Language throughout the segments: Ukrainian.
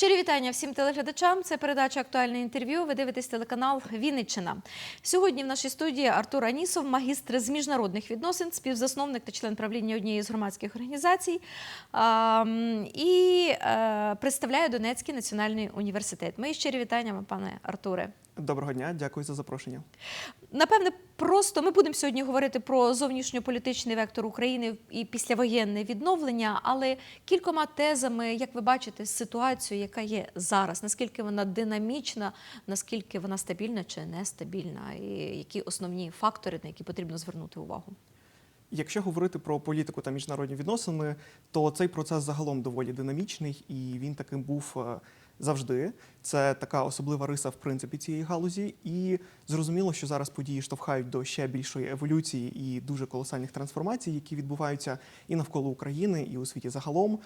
Щирі вітання всім телеглядачам. Це передача актуальне інтерв'ю. Ви дивитесь телеканал Вінниччина. Сьогодні в нашій студії Артур Анісов, магістр з міжнародних відносин, співзасновник та член правління однієї з громадських організацій і е, представляє Донецький національний університет. Мої щирі вітання пане Артуре. Доброго дня, дякую за запрошення. Напевне, просто ми будемо сьогодні говорити про зовнішньополітичний вектор України і післявоєнне відновлення, але кількома тезами, як ви бачите, ситуацію, яка є зараз, наскільки вона динамічна, наскільки вона стабільна чи нестабільна, і які основні фактори, на які потрібно звернути увагу. Якщо говорити про політику та міжнародні відносини, то цей процес загалом доволі динамічний, і він таким був е, завжди. Це така особлива риса в принципі цієї галузі. І зрозуміло, що зараз події штовхають до ще більшої еволюції і дуже колосальних трансформацій, які відбуваються і навколо України, і у світі загалом.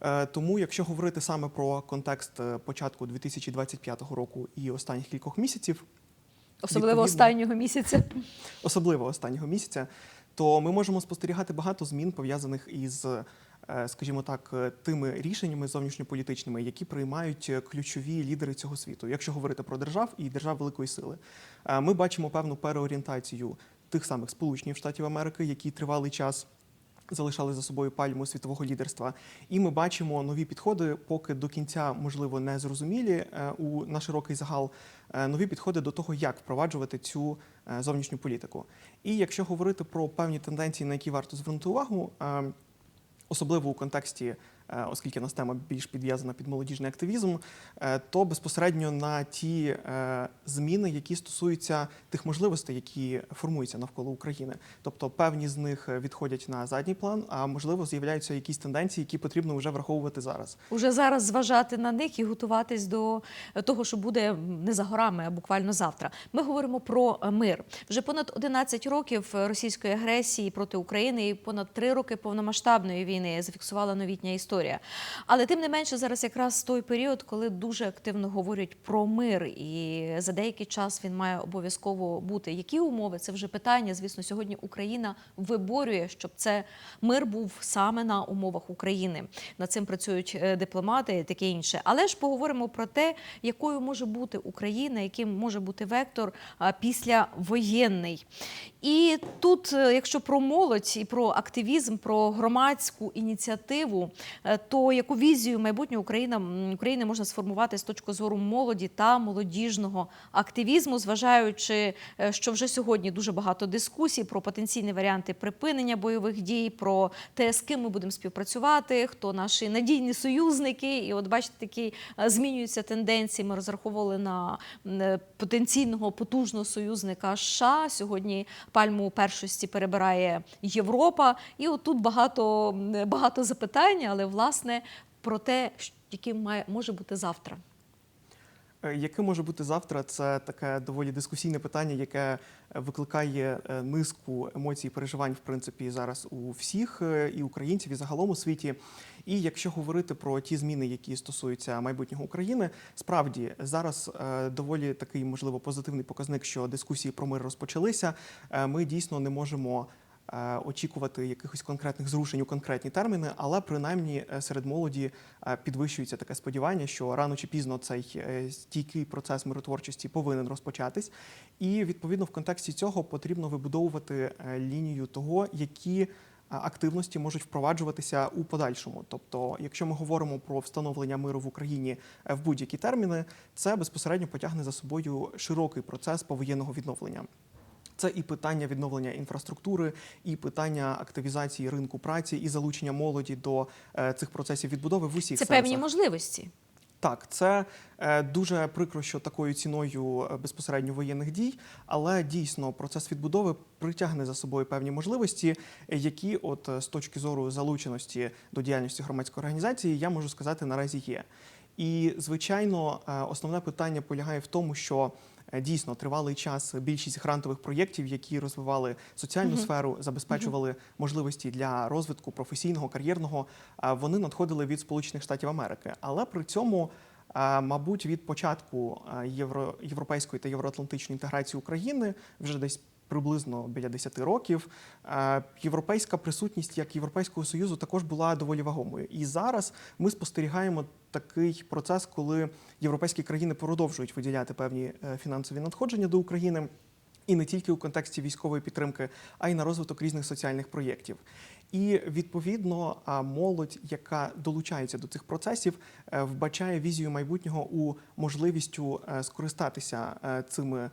Е, Тому, якщо говорити саме про контекст е, початку 2025 року і останніх кількох місяців, Особливо останнього місяця. особливо останнього місяця, то ми можемо спостерігати багато змін пов'язаних із, скажімо так, е, тими рішеннями зовнішньополітичними, які приймають е, ключові лідери цього світу. Якщо говорити про держав і держав великої сили, Е, ми бачимо певну переорієнтацію тих самих Сполучених Штатів Америки, які тривалий час. Залишали за собою пальму світового лідерства, і ми бачимо нові підходи, поки до кінця можливо не зрозумілі е, у на широкий загал. е, Нові підходи до того, як впроваджувати цю е, зовнішню політику. І якщо говорити про певні тенденції, на які варто звернути увагу, е, особливо у контексті, оскільки нас тема більш підв'язана під молодіжний активізм, е, то безпосередньо на ті е, зміни, які стосуються тих можливостей, які формуються навколо України. Тобто певні з них е, відходять на задній план, а можливо з'являються якісь тенденції, які потрібно вже враховувати зараз. Уже зараз зважати на них і готуватись до того, що буде не за горами, а буквально завтра. Ми говоримо про е, мир. Вже понад 11 років російської агресії проти України і понад 3 роки повномасштабної війни зафіксувала новітня історія. Але тим не менше, зараз якраз той період, коли дуже активно говорять про мир, і за деякий час він має обов'язково бути. Які умови? Це вже питання. Звісно, сьогодні Україна виборює, щоб це мир був саме на умовах України. Над цим працюють е, дипломати і таке інше. Але ж поговоримо про те, якою може бути Україна, яким може бути вектор а, післявоєнний. І тут, е, якщо про молодь і про активізм, про громадську ініціативу, е, то яку візію майбутнього Україна України можна сформувати з точки зору молоді та молодіжного активізму, зважаючи, е, що вже сьогодні дуже багато дискусій про потенційні варіанти припинення бойових дій, про те, з ким ми будемо співпрацювати, хто наші надійні союзники. І от бачите, такі е, змінюються тенденції. Ми розраховували на е, потенційного потужного союзника США. Сьогодні пальму першості перебирає Європа. І отут багато, багато запитань, але власне про те, яким має може бути завтра. Е, Яке може бути завтра? Це таке доволі дискусійне питання, яке е, викликає е, низку емоцій переживань, в принципі, зараз у всіх і українців, і загалом у світі. І якщо говорити про ті зміни, які стосуються майбутнього України, справді зараз доволі такий можливо позитивний показник, що дискусії про мир розпочалися. Ми дійсно не можемо. Е, Очікувати якихось конкретних зрушень у конкретні терміни, але принаймні е, серед молоді е, підвищується таке сподівання, що рано чи пізно цей стійкий процес миротворчості повинен розпочатись. І відповідно в контексті цього потрібно вибудовувати лінію того, які активності можуть впроваджуватися у подальшому. Тобто, якщо ми говоримо про встановлення миру в Україні в будь-які терміни, це безпосередньо потягне за собою широкий процес повоєнного відновлення. Це і питання відновлення інфраструктури, і питання активізації ринку праці, і залучення молоді до е, цих процесів відбудови в усіх Це сенсах. певні можливості. Так, це е, дуже прикро, що такою ціною е, безпосередньо воєнних дій, але дійсно процес відбудови притягне за собою певні можливості, які, от з точки зору залученості до діяльності громадської організації, я можу сказати, наразі є. І звичайно, основне питання полягає в тому, що дійсно тривалий час більшість грантових проєктів, які розвивали соціальну Мгм. сферу, забезпечували можливості для розвитку професійного, кар'єрного, е, вони надходили від Сполучених Штатів Америки. Але при цьому, е, мабуть, від початку е, євро, європейської та євроатлантичної інтеграції України вже десь приблизно біля 10 років. Е, Європейська присутність як Європейського союзу також була доволі вагомою. І зараз ми спостерігаємо такий процес, коли європейські країни продовжують виділяти певні е, фінансові надходження до України. І не тільки у контексті військової підтримки, а й на розвиток різних соціальних проєктів. І відповідно молодь, яка долучається до цих процесів, е, вбачає візію майбутнього у можливістю скористатися цими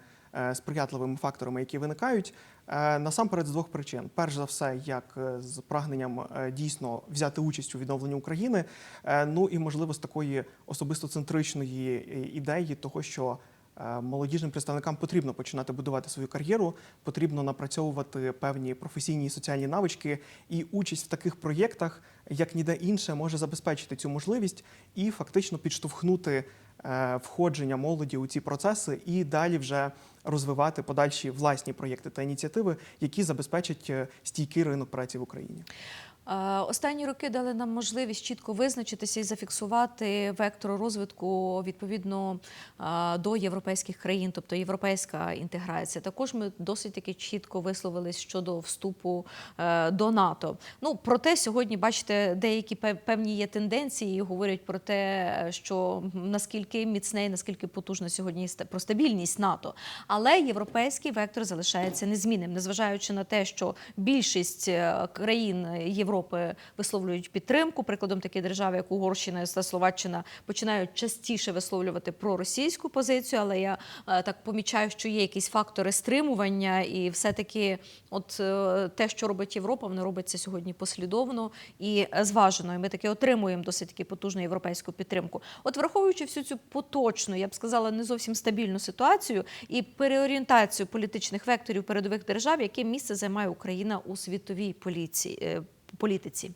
сприятливими факторами, які виникають. е, Насамперед з двох причин: перш за все, як е, з прагненням е, дійсно взяти участь у відновленні України, е, ну і можливо з такої особисто центричної е, ідеї, того, що Е, Молодіжним представникам потрібно починати будувати свою кар'єру, потрібно напрацьовувати певні професійні і соціальні навички, і участь в таких проєктах, як ніде інше, може забезпечити цю можливість і фактично підштовхнути е, входження молоді у ці процеси і далі вже розвивати подальші власні проєкти та ініціативи, які забезпечать е, стійкий ринок праці в Україні. Е, Останні роки дали нам можливість чітко визначитися і зафіксувати вектор розвитку відповідно е, до європейських країн, тобто європейська інтеграція. Також ми досить таки чітко висловились щодо вступу е, до НАТО. Ну проте сьогодні, бачите, деякі певні є тенденції, говорять про те, що наскільки міцне, і наскільки потужна сьогодні про стабільність НАТО. Але європейський вектор залишається незмінним, незважаючи на те, що більшість країн Європи висловлюють підтримку. Прикладом такі держави, як Угорщина та Словаччина, починають частіше висловлювати проросійську позицію. Але я е, так помічаю, що є якісь фактори стримування, і все-таки, от е, те, що робить Європа, воно робиться сьогодні послідовно і зважено. І ми таки отримуємо досить таки потужну європейську підтримку. От враховуючи всю цю поточну, я б сказала, не зовсім стабільну ситуацію і переорієнтацію політичних векторів передових держав, яке місце займає Україна у світовій поліції, е, політиці.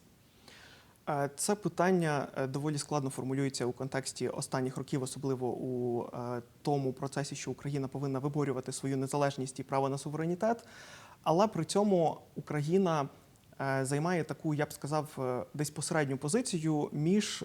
Е, Це питання е, доволі складно формулюється у контексті останніх років, особливо у е, тому процесі, що Україна повинна виборювати свою незалежність і право на суверенітет. Але при цьому Україна займає таку, я б сказав, десь посередню позицію між.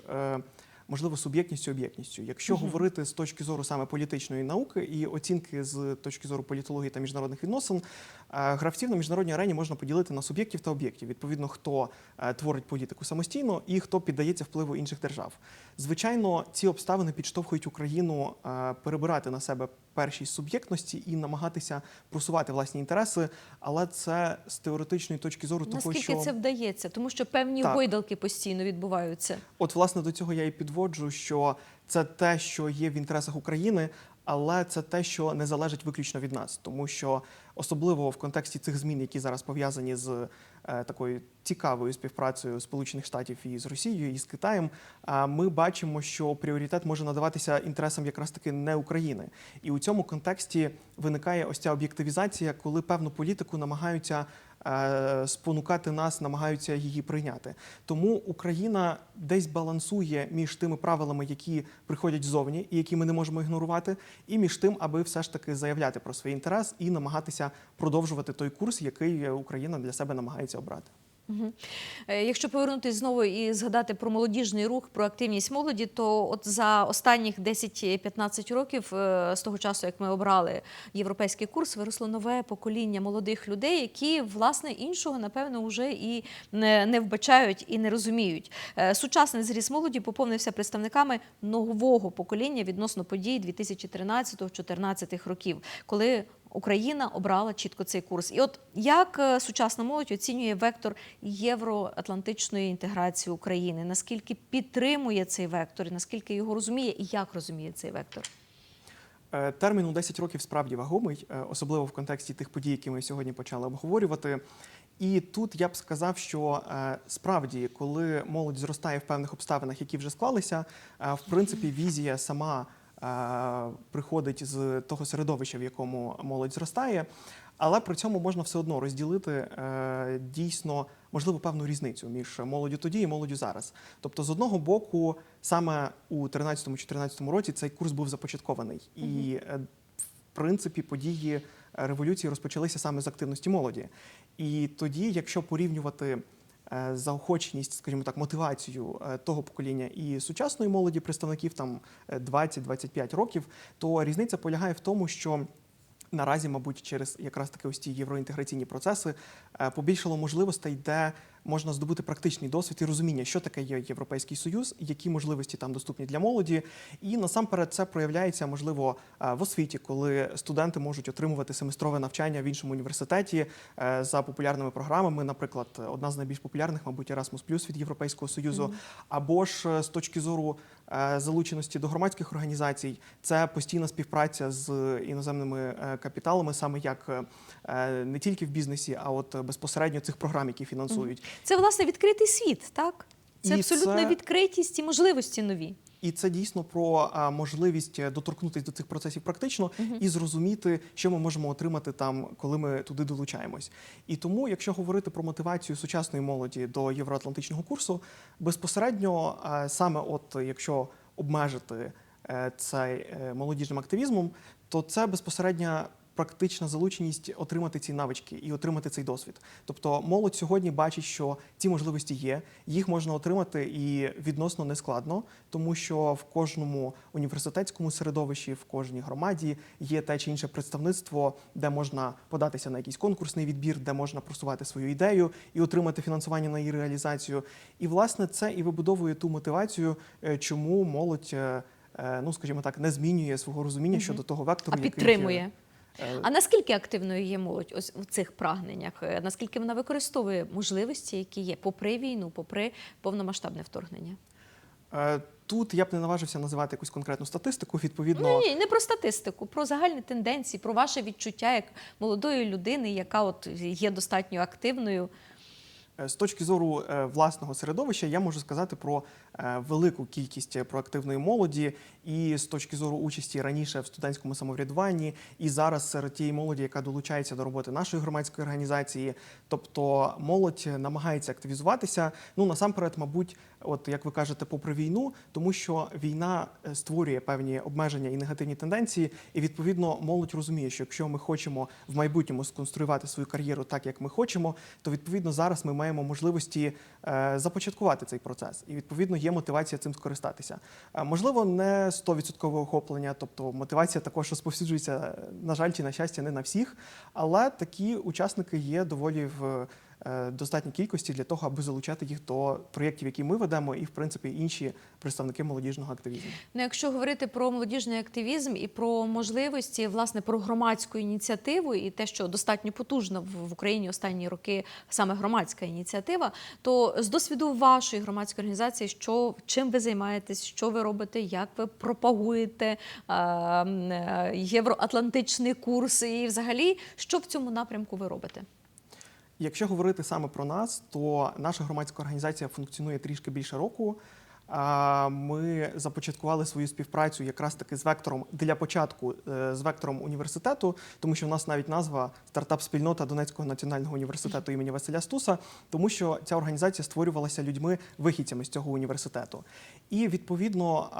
Можливо, суб'єктністю об'єктністю. Якщо говорити з точки зору саме політичної науки і оцінки з точки зору політології та міжнародних відносин, е, гравців на міжнародній арені можна поділити на суб'єктів та об'єктів. Відповідно, хто е, творить політику самостійно і хто піддається впливу інших держав. Звичайно, ці обставини підштовхують Україну е, перебирати на себе першість суб'єктності і намагатися просувати власні інтереси, але це з теоретичної точки зору того, Наскільки що це вдається? Тому що певні Так. гойдалки постійно відбуваються. От, власне, до цього я і підводжу, що це те, що є в інтересах України, але це те, що не залежить виключно від нас, тому що особливо в контексті цих змін, які зараз пов'язані з е, такою цікавою співпрацею Сполучених Штатів і з Росією і з Китаєм, ми бачимо, що пріоритет може надаватися інтересам якраз таки не України. І у цьому контексті виникає ось ця об'єктивізація, коли певну політику намагаються спонукати нас, намагаються її прийняти. Тому Україна десь балансує між тими правилами, які приходять ззовні і які ми не можемо ігнорувати, і між тим, аби все ж таки заявляти про свій інтерес і намагатися продовжувати той курс, який Україна для себе намагається обрати. Е, Якщо повернутися знову і згадати про молодіжний рух, про активність молоді, то от за останніх 10-15 років, е, з того часу, як ми обрали європейський курс, виросло нове покоління молодих людей, які власне іншого напевно вже і не, не вбачають і не розуміють. Е, Сучасний зріст молоді поповнився представниками нового покоління відносно подій 2013-2014 років, коли Україна обрала чітко цей курс. І от як е, сучасна молодь оцінює вектор євроатлантичної інтеграції України? Наскільки підтримує цей вектор, наскільки його розуміє, і як розуміє цей вектор? Е, Термін у 10 років справді вагомий, е, особливо в контексті тих подій, які ми сьогодні почали обговорювати. І тут я б сказав, що справді, коли молодь зростає в певних обставинах, які вже склалися, в принципі, візія сама приходить з того середовища, в якому молодь зростає. Але при цьому можна все одно розділити е, дійсно можливо певну різницю між молоддю тоді і молоддю зараз. Тобто, з одного боку, саме у 13-14 році цей курс був започаткований, і е, в принципі події революції розпочалися саме з активності молоді. І тоді, якщо порівнювати е, заохоченість, скажімо так, мотивацію е, того покоління і сучасної молоді, представників там е, 20-25 років, то різниця полягає в тому, що наразі, мабуть, через якраз таки ось ті євроінтеграційні процеси е, побільшало можливостей, де можна здобути практичний досвід і розуміння, що таке є Європейський Союз, які можливості там доступні для молоді. І насамперед це проявляється можливо е, в освіті, коли студенти можуть отримувати семестрове навчання в іншому університеті е, за популярними програмами. Наприклад, одна з найбільш популярних, мабуть, Erasmus від Європейського Союзу, або ж е, з точки зору залученості до громадських організацій, це постійна співпраця з іноземними капіталами, саме як не тільки в бізнесі, а от безпосередньо цих програм, які фінансують. Це власне відкритий світ, так? Це І абсолютна це- відкритість і можливості нові. І це дійсно про а, можливість е, доторкнутися до цих процесів практично і зрозуміти, що ми можемо отримати там, коли ми туди долучаємось. І тому, якщо говорити про мотивацію сучасної молоді до євроатлантичного курсу, безпосередньо а, саме, от якщо обмежити е, цей е, молодіжним активізмом, то це безпосередня практична залученість отримати ці навички і отримати цей досвід. Тобто молодь сьогодні бачить, що ці можливості є, їх можна отримати і відносно нескладно, тому що в кожному університетському середовищі, в кожній громаді є те чи інше представництво, де можна податися на якийсь конкурсний відбір, де можна просувати свою ідею і отримати фінансування на її реалізацію. І власне це і вибудовує ту мотивацію, е, чому молодь. е, е, Ну, скажімо так, не змінює свого розуміння щодо того вектору, А який, підтримує. Е, А наскільки активною є молодь ось в цих прагненнях? Е, Наскільки вона використовує можливості, які є, попри війну, попри повномасштабне вторгнення? Е, Тут я б не наважився називати якусь конкретну статистику. Відповідно, Ну, ні, не про статистику, про загальні тенденції, про ваше відчуття як молодої людини, яка от є достатньо активною. Е, З точки зору е, власного середовища, я можу сказати про е, велику кількість проактивної молоді, і з точки зору участі раніше в студентському самоврядуванні, і зараз серед тієї молоді, яка долучається до роботи нашої громадської організації. Тобто молодь намагається активізуватися. Ну насамперед, мабуть, от як ви кажете, попри війну, тому що війна е, створює певні обмеження і негативні тенденції, і відповідно молодь розуміє, що якщо ми хочемо в майбутньому сконструювати свою кар'єру так, як ми хочемо, то відповідно зараз ми маємо можливості е, започаткувати цей процес, і відповідно є мотивація цим скористатися. Е, можливо, не 100% охоплення, тобто мотивація також розповсюджується, на жаль, чи на щастя, не на всіх, але такі учасники є доволі в достатній кількості для того, аби залучати їх до проєктів, які ми ведемо, і в принципі інші представники молодіжного активізму. Ну, якщо говорити про молодіжний активізм і про можливості, власне, про громадську ініціативу і те, що достатньо потужна в в Україні останні роки саме громадська ініціатива, то з досвіду вашої громадської організації, що чим ви займаєтесь, що ви робите, як ви пропагуєте е, е, євроатлантичний курс, і взагалі, що в цьому напрямку ви робите? Якщо говорити саме про нас, то наша громадська організація функціонує трішки більше року. Ми започаткували свою співпрацю якраз таки з вектором для початку е, з вектором університету, тому що в нас навіть назва стартап-спільнота Донецького національного університету імені Василя Стуса, тому що ця організація створювалася людьми вихідцями з цього університету. І відповідно,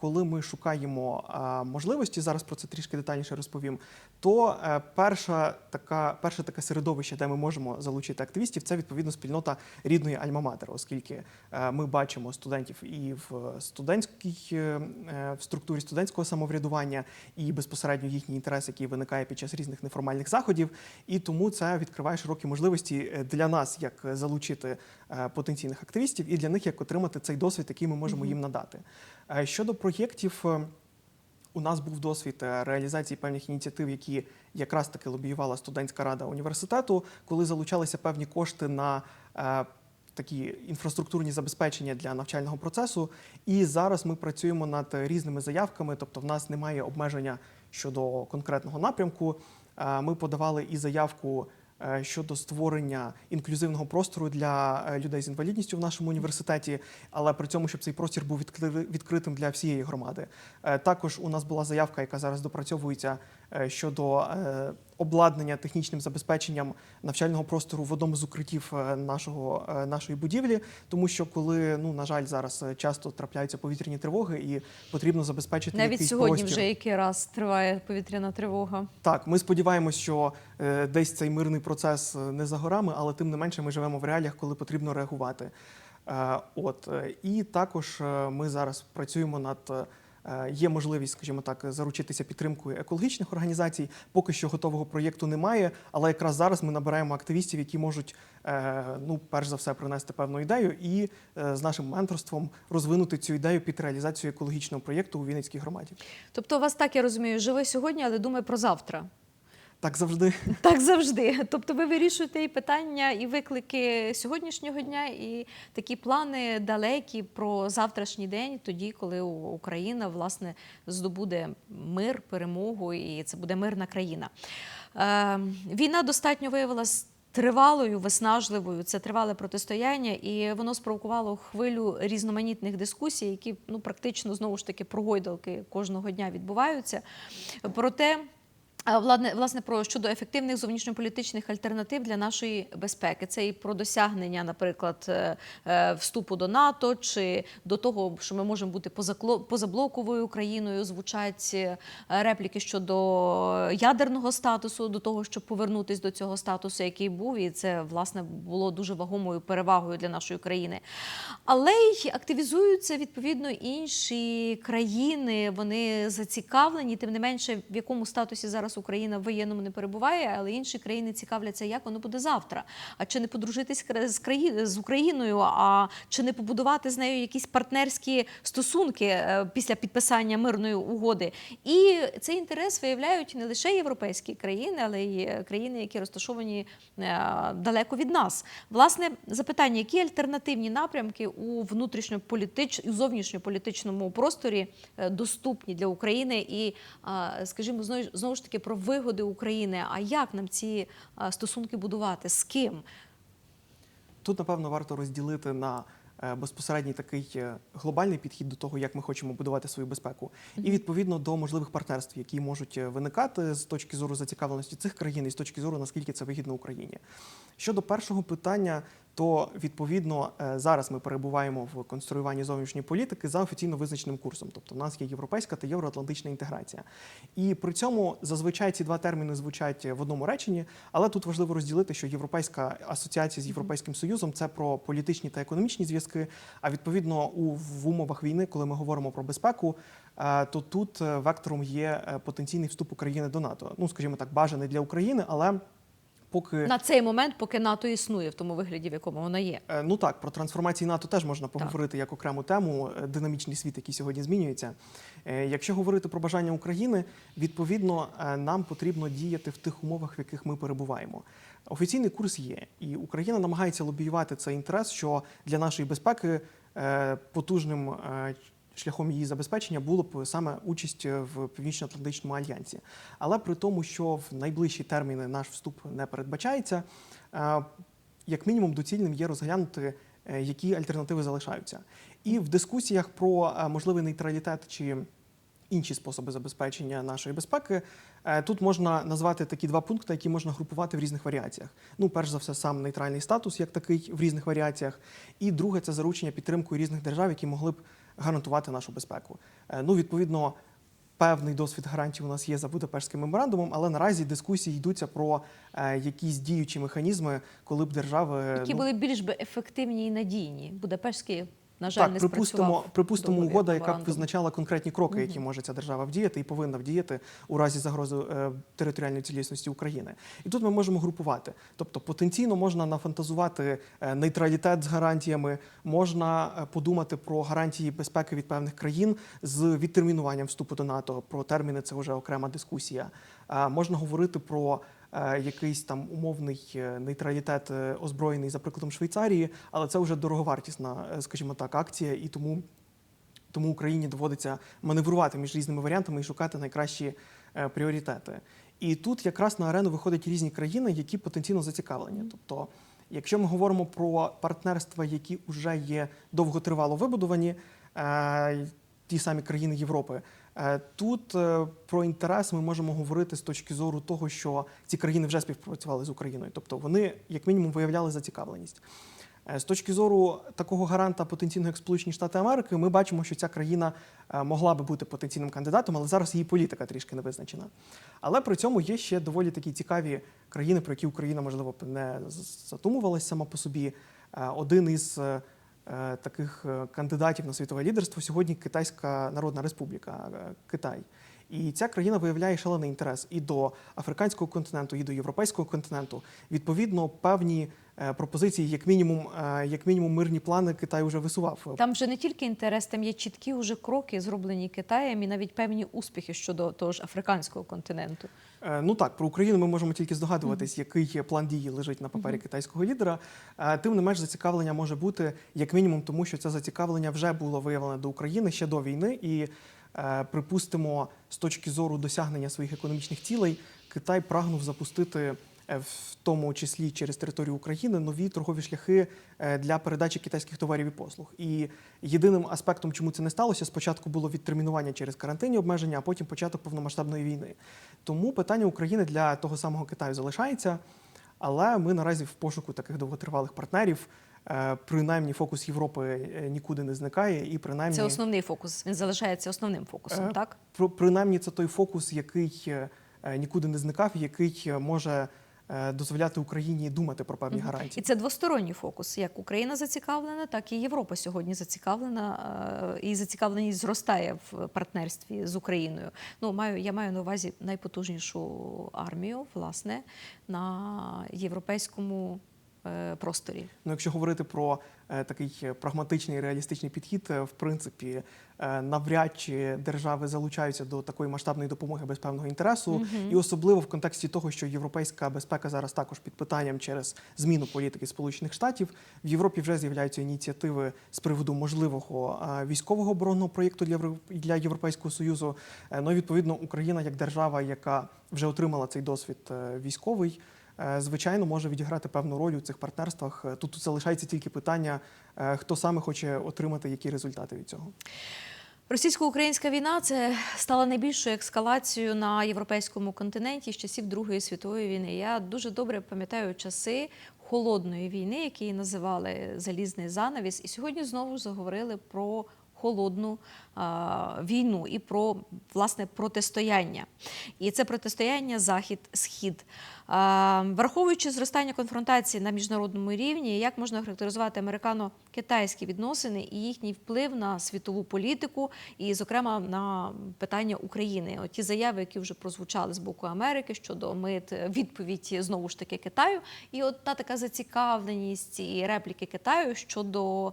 коли ми шукаємо можливості, зараз про це трішки детальніше розповім. То е, перша така перше таке середовище, де ми можемо залучити активістів, це відповідно спільнота рідної Альма-Матер, оскільки е, ми бачимо студентів і в студентській е, в структурі студентського самоврядування, і безпосередньо їхній інтерес, який виникає під час різних неформальних заходів. І тому це відкриває широкі можливості для нас, як залучити потенційних активістів, і для них як отримати цей досвід, який ми можемо їм надати. Щодо проєктів. е, у нас був досвід е, реалізації певних ініціатив, які якраз таки лобіювала студентська рада університету, коли залучалися певні кошти на е, такі інфраструктурні забезпечення для навчального процесу. І зараз ми працюємо над різними заявками, тобто в нас немає обмеження щодо конкретного напрямку. Ми подавали і заявку. Е, Щодо створення інклюзивного простору для е, людей з інвалідністю в нашому університеті, але при цьому, щоб цей простір був відкри- відкритим для всієї громади. Е, Також у нас була заявка, яка зараз допрацьовується щодо е, обладнання технічним забезпеченням навчального простору в одному з укриттів е, нашого е, нашої будівлі, тому що коли ну на жаль зараз е, часто трапляються повітряні тривоги, і потрібно забезпечити Навіть якийсь сьогодні простір. вже який раз триває повітряна тривога. Так, ми сподіваємось, що е, десь цей мирний процес е, не за горами, але тим не менше ми живемо в реаліях, коли потрібно реагувати. Е, от е, і також е, ми зараз працюємо над е, є можливість, скажімо так, заручитися підтримкою екологічних організацій. Поки що готового проєкту немає, але якраз зараз ми набираємо активістів, які можуть, е, ну, перш за все, принести певну ідею і е, з нашим менторством розвинути цю ідею під реалізацію екологічного проєкту у Вінницькій громаді. Тобто, у вас так я розумію, живе сьогодні, але думає про завтра. Так завжди. Так завжди. Тобто, ви вирішуєте і питання, і виклики сьогоднішнього дня, і такі плани далекі про завтрашній день, тоді, коли Україна власне здобуде мир, перемогу, і це буде мирна країна. Е, війна достатньо виявилась. Тривалою, виснажливою, це тривале протистояння, і воно спровокувало хвилю різноманітних дискусій, які ну практично знову ж таки прогойдалки кожного дня відбуваються. Проте Владне, власне, про щодо ефективних зовнішньополітичних альтернатив для нашої безпеки. Це і про досягнення, наприклад, е, е, вступу до НАТО, чи до того, що ми можемо бути позаблоковою країною. Звучать е, репліки щодо ядерного статусу, до того, щоб повернутися до цього статусу, який був, і це власне було дуже вагомою перевагою для нашої країни. Але й активізуються відповідно інші країни. Вони зацікавлені, тим не менше, в якому статусі зараз Україна в воєнному не перебуває, але інші країни цікавляться, як воно буде завтра. А чи не подружитись з краї- з Україною, а чи не побудувати з нею якісь партнерські стосунки е, після підписання мирної угоди? І цей інтерес виявляють не лише європейські країни, але й е, країни, які розташовані е, далеко від нас. Власне, запитання: які альтернативні напрямки у внутрішньополітич... у зовнішньополітичному просторі доступні для України? І, скажімо, знову ж- ж таки про вигоди України. А як нам ці стосунки будувати? З ким? Тут, напевно, варто розділити на е, безпосередній такий е, глобальний підхід до того, як ми хочемо будувати свою безпеку, і відповідно до можливих партнерств, які можуть е, виникати з точки зору зацікавленості цих країн і з точки зору наскільки це вигідно Україні. Щодо першого питання, то відповідно е, зараз ми перебуваємо в конструюванні зовнішньої політики за офіційно визначеним курсом. Тобто, в нас є європейська та євроатлантична інтеграція. І при цьому зазвичай ці два терміни звучать в одному реченні, але тут важливо розділити, що Європейська асоціація з Європейським Союзом це про політичні та економічні зв'язки. А відповідно, у в умовах війни, коли ми говоримо про безпеку, е, то тут е, вектором є потенційний вступ України до НАТО. Ну, скажімо так, бажаний для України, але поки На цей момент, поки НАТО існує в тому вигляді, в якому воно є. Е, Ну так, про трансформації НАТО теж можна поговорити як окрему тему. е, Динамічний світ, який сьогодні змінюється. Е, Якщо говорити про бажання України, відповідно нам потрібно діяти в тих умовах, в яких ми перебуваємо. Офіційний курс є, і Україна намагається лобіювати цей інтерес, що для нашої безпеки потужним. Шляхом її забезпечення було б саме участь в Північно-Атлантичному альянсі. Але при тому, що в найближчі терміни наш вступ не передбачається, е, як мінімум доцільним є розглянути, е, які альтернативи залишаються. І в дискусіях про е, можливий нейтралітет чи інші способи забезпечення нашої безпеки, тут можна назвати такі два пункти, які можна групувати в різних варіаціях. Ну, перш за все, сам нейтральний статус як такий в різних варіаціях. І друге це заручення підтримкою різних держав, які могли б гарантувати нашу безпеку. Е, Ну, відповідно. Певний досвід гарантій у нас є за Будапештським меморандумом, але наразі дискусії йдуться про е, якісь діючі механізми, коли б держави Які ну, були більш би ефективні і надійні. Будапештський, на жаль, так, не припустимо, спрацював припустимо угода, яка б визначала конкретні кроки, які може ця держава вдіяти і повинна вдіяти у разі загрози е, територіальної цілісності України. І тут ми можемо групувати. Тобто потенційно можна нафантазувати е, нейтралітет з гарантіями, можна е, подумати про гарантії безпеки від певних країн з відтермінуванням вступу до НАТО. Про терміни це вже окрема дискусія. Е, Можна говорити про якийсь там умовний е, нейтралітет е, озброєний за прикладом Швейцарії, але це вже дороговартісна, е, скажімо так, акція, і тому, тому Україні доводиться маневрувати між різними варіантами і шукати найкращі е, пріоритети. І тут якраз на арену виходять різні країни, які потенційно зацікавлені. Тобто, якщо ми говоримо про партнерства, які вже є довготривало вибудовані, е, ті самі країни Європи. Е, Тут е, про інтерес ми можемо говорити з точки зору того, що ці країни вже співпрацювали з Україною, тобто вони, як мінімум, виявляли зацікавленість. Е, З точки зору такого гаранта потенційного як Сполучені Штати Америки, ми бачимо, що ця країна могла би бути потенційним кандидатом, але зараз її політика трішки не визначена. Але при цьому є ще доволі такі цікаві країни, про які Україна, можливо, не з- задумувалась сама по собі. Один із таких е, кандидатів на світове лідерство сьогодні Китайська Народна Республіка е, Китай. І ця країна виявляє шалений інтерес і до африканського континенту, і до європейського континенту. Відповідно, певні е, пропозиції, як мінімум, е, як мінімум, мирні плани Китай вже висував. Там вже не тільки інтерес, там є чіткі уже кроки, зроблені Китаєм, і навіть певні успіхи щодо того ж африканського континенту. Е, Ну так, про Україну ми можемо тільки здогадуватись, який план дії лежить на папері китайського лідера. Е, Тим не менш, зацікавлення може бути як мінімум, тому що це зацікавлення вже було виявлене до України ще до війни, і е, припустимо, з точки зору досягнення своїх економічних цілей, Китай прагнув запустити. Е, В тому числі через територію України нові торгові шляхи е, для передачі китайських товарів і послуг. І єдиним аспектом, чому це не сталося, спочатку було відтермінування через карантинні обмеження, а потім початок повномасштабної війни. Тому питання України для того самого Китаю залишається, але ми наразі в пошуку таких довготривалих партнерів. Е, Принаймні фокус Європи нікуди не зникає, і принаймні Це основний фокус. Він залишається основним фокусом, так? принаймні це той фокус, який нікуди не зникав, який може дозволяти Україні думати про певні І гарантії. це двосторонній фокус. Як Україна зацікавлена, так і Європа сьогодні зацікавлена е, і зацікавленість зростає в партнерстві з Україною. Ну маю я маю на увазі найпотужнішу армію, власне, на європейському е, просторі. Ну, якщо говорити про е, такий е, прагматичний реалістичний підхід, е, в принципі, е, навряд чи держави залучаються до такої масштабної допомоги без певного інтересу, і особливо в контексті того, що європейська безпека зараз також під питанням через зміну політики Сполучених Штатів. В Європі вже з'являються ініціативи з приводу можливого е, військового оборонного проєкту для Європейського союзу. Е, Ну і відповідно Україна як держава, яка вже отримала цей досвід е, військовий. Е, Звичайно, може відіграти певну роль у цих партнерствах. Е, Тут залишається тільки питання, е, хто саме хоче отримати які результати від цього. Російсько-українська війна це стала найбільшою ескалацією на європейському континенті з часів Другої світової війни. Я дуже добре пам'ятаю часи холодної війни, які називали залізний занавіс, і сьогодні знову заговорили про холодну війну і про власне протистояння. І це протистояння захід-схід. Враховуючи зростання конфронтації на міжнародному рівні, як можна характеризувати американо-китайські відносини і їхній вплив на світову політику, і, зокрема, на питання України? От ті заяви, які вже прозвучали з боку Америки щодо мит, відповідь знову ж таки Китаю, і от та така зацікавленість і репліки Китаю щодо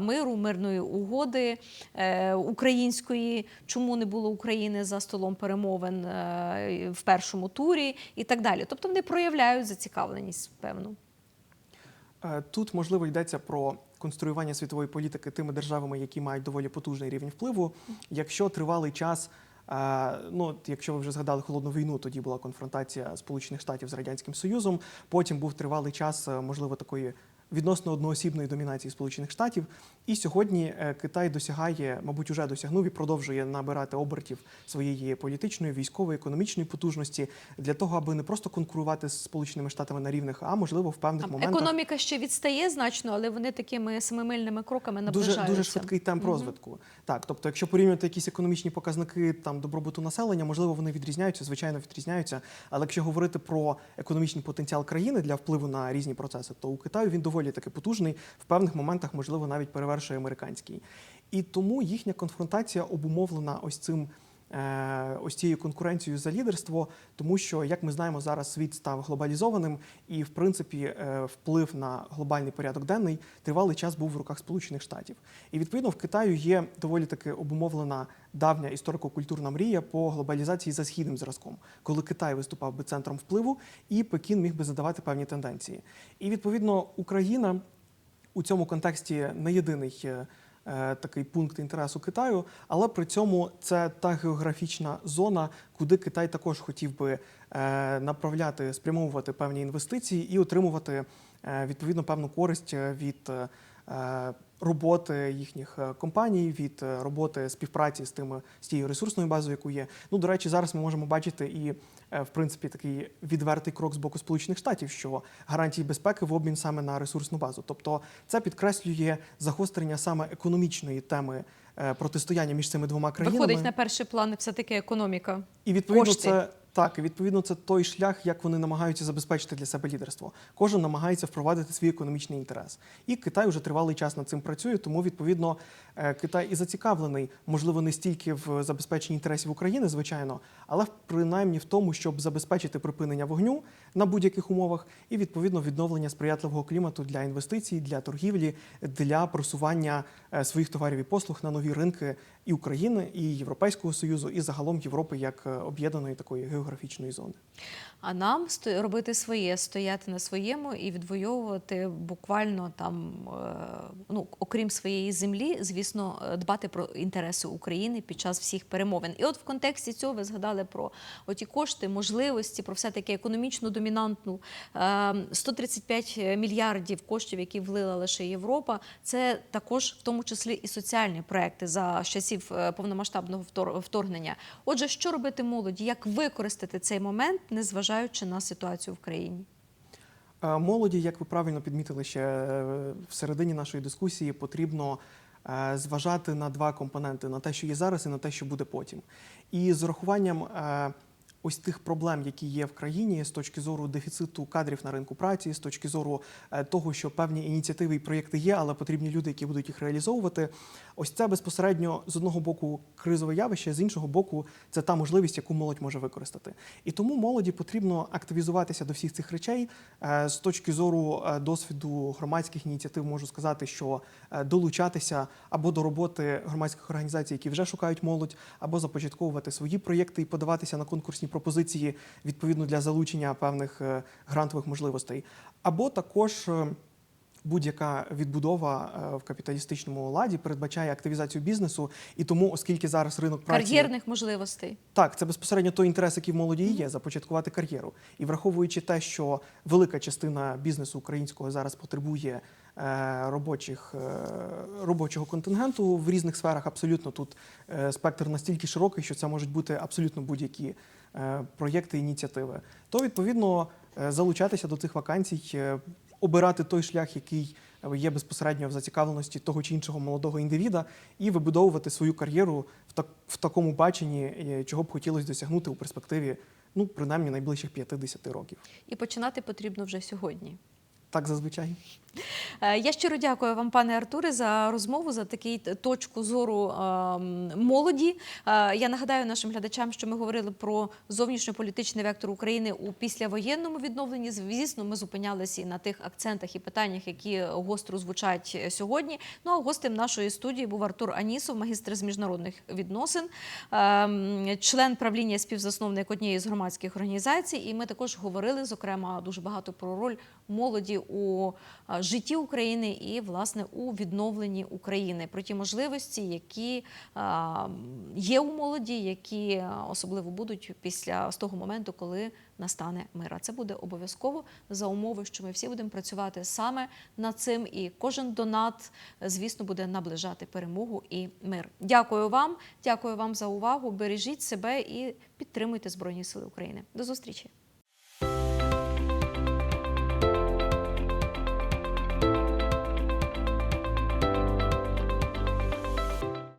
миру, мирної угоди е, української, чому не було України за столом перемовин е, в першому турі, і так далі. Тобто вони проявляють зацікавленість певну. Е, Тут можливо йдеться про конструювання світової політики тими державами, які мають доволі потужний рівень впливу. Якщо тривалий час, е, ну якщо ви вже згадали холодну війну, тоді була конфронтація Сполучених Штатів з радянським Союзом. Потім був тривалий час, можливо, такої. Відносно одноосібної домінації Сполучених Штатів, і сьогодні е, Китай досягає, мабуть, уже досягнув і продовжує набирати обертів своєї політичної, військової, економічної потужності для того, аби не просто конкурувати з Сполученими Штатами на рівних, а можливо в певних Там моментах економіка ще відстає значно, але вони такими семимильними кроками дуже наближаються. дуже швидкий темп розвитку. Так, тобто, якщо порівнювати якісь економічні показники там добробуту населення, можливо, вони відрізняються, звичайно, відрізняються. Але якщо говорити про економічний потенціал країни для впливу на різні процеси, то у Китаю він доволі таки потужний, в певних моментах, можливо, навіть перевершує американський. І тому їхня конфронтація обумовлена ось цим. Е, Ось цією конкуренцією за лідерство, тому що, як ми знаємо, зараз світ став глобалізованим, і в принципі е, вплив на глобальний порядок денний тривалий час був в руках Сполучених Штатів. І відповідно в Китаю є доволі таки обумовлена давня історико-культурна мрія по глобалізації за східним зразком, коли Китай виступав би центром впливу, і Пекін міг би задавати певні тенденції. І відповідно Україна у цьому контексті не єдиний. Е, Такий пункт інтересу Китаю, але при цьому це та географічна зона, куди Китай також хотів би е, направляти, спрямовувати певні інвестиції і отримувати е, відповідно певну користь від роботи їхніх е, компаній, від е, роботи співпраці з тими з тією ресурсною базою, яку є. Ну до речі, зараз ми можемо бачити і е, в принципі такий відвертий крок з боку Сполучених Штатів, що гарантії безпеки в обмін саме на ресурсну базу. Тобто це підкреслює загострення саме економічної теми е, протистояння між цими двома країнами. Виходить на перший план все таки економіка. І відповідно Кошти. це Так, і відповідно, це той шлях, як вони намагаються забезпечити для себе лідерство. Кожен намагається впровадити свій економічний інтерес. І Китай вже тривалий час над цим працює, тому відповідно е, Китай і зацікавлений, можливо, не стільки в забезпеченні інтересів України, звичайно, але принаймні в тому, щоб забезпечити припинення вогню на будь-яких умовах і відповідно відновлення сприятливого клімату для інвестицій, для торгівлі, для просування е, своїх товарів і послуг на нові ринки і України, і Європейського союзу, і загалом Європи як е, об'єднаної такої географічної зони. А нам робити своє, стояти на своєму і відвоювати буквально там, е, ну окрім своєї землі, звісно, е, дбати про інтереси України під час всіх перемовин. І от в контексті цього ви згадали про оті кошти, можливості, про все таки економічно домінантну е, 135 мільярдів коштів, які влила лише Європа. Це також в тому числі і соціальні проекти за часів е, повномасштабного вторгнення. Отже, що робити молоді? Як використати цей момент, незважаючи на ситуацію в країні? Е, Молоді, як ви правильно підмітили ще е, в середині нашої дискусії, потрібно зважати на два компоненти: на те, що є зараз, і на те, що буде потім. І з урахуванням ось тих проблем, які є в країні, з точки зору дефіциту кадрів на ринку праці, з точки зору е, того, що певні ініціативи і проєкти є, але потрібні люди, які будуть їх реалізовувати. Ось це безпосередньо з одного боку кризове явище, з іншого боку, це та можливість, яку молодь може використати. І тому молоді потрібно активізуватися до всіх цих речей. Е, З точки зору е, досвіду громадських ініціатив, можу сказати, що долучатися або до роботи громадських організацій, які вже шукають молодь, або започатковувати свої проєкти і подаватися на конкурсні пропозиції відповідно для залучення певних е, грантових можливостей, або також. е, Будь-яка відбудова е, в капіталістичному ладі передбачає активізацію бізнесу, і тому, оскільки зараз ринок праці Кар'єрних можливостей. так, це безпосередньо той інтерес, який в молоді є, започаткувати кар'єру. І враховуючи те, що велика частина бізнесу українського зараз потребує робочих, робочого контингенту в різних сферах, абсолютно тут спектр настільки широкий, що це можуть бути абсолютно будь-які проєкти, ініціативи, то відповідно е, залучатися до цих вакансій, е, обирати той шлях, який е, є безпосередньо в зацікавленості того чи іншого молодого індивіда, і вибудовувати свою кар'єру в, так, в такому баченні, е, чого б хотілося досягнути у перспективі, ну принаймні найближчих 50 років. І починати потрібно вже сьогодні. Так зазвичай. Е, Я щиро дякую вам, пане Артуре, за розмову, за таку точку зору молоді. Е, Я нагадаю нашим глядачам, що ми говорили про зовнішньополітичний вектор України у післявоєнному відновленні. Звісно, ми зупинялися і на тих акцентах і питаннях, які гостро звучать сьогодні. Ну а гостем нашої студії був Артур Анісов, магістр з міжнародних відносин, ем, член правління співзасновник однієї з громадських організацій. І ми також говорили, зокрема, дуже багато про роль молоді у е, житті України і власне у відновленні України про ті можливості, які е, є у молоді, які е, особливо будуть після з того моменту, коли настане мир. А це буде обов'язково за умови, що ми всі будемо працювати саме над цим, і кожен донат, звісно, буде наближати перемогу і мир. Дякую вам, дякую вам за увагу. Бережіть себе і підтримуйте Збройні Сили України. До зустрічі.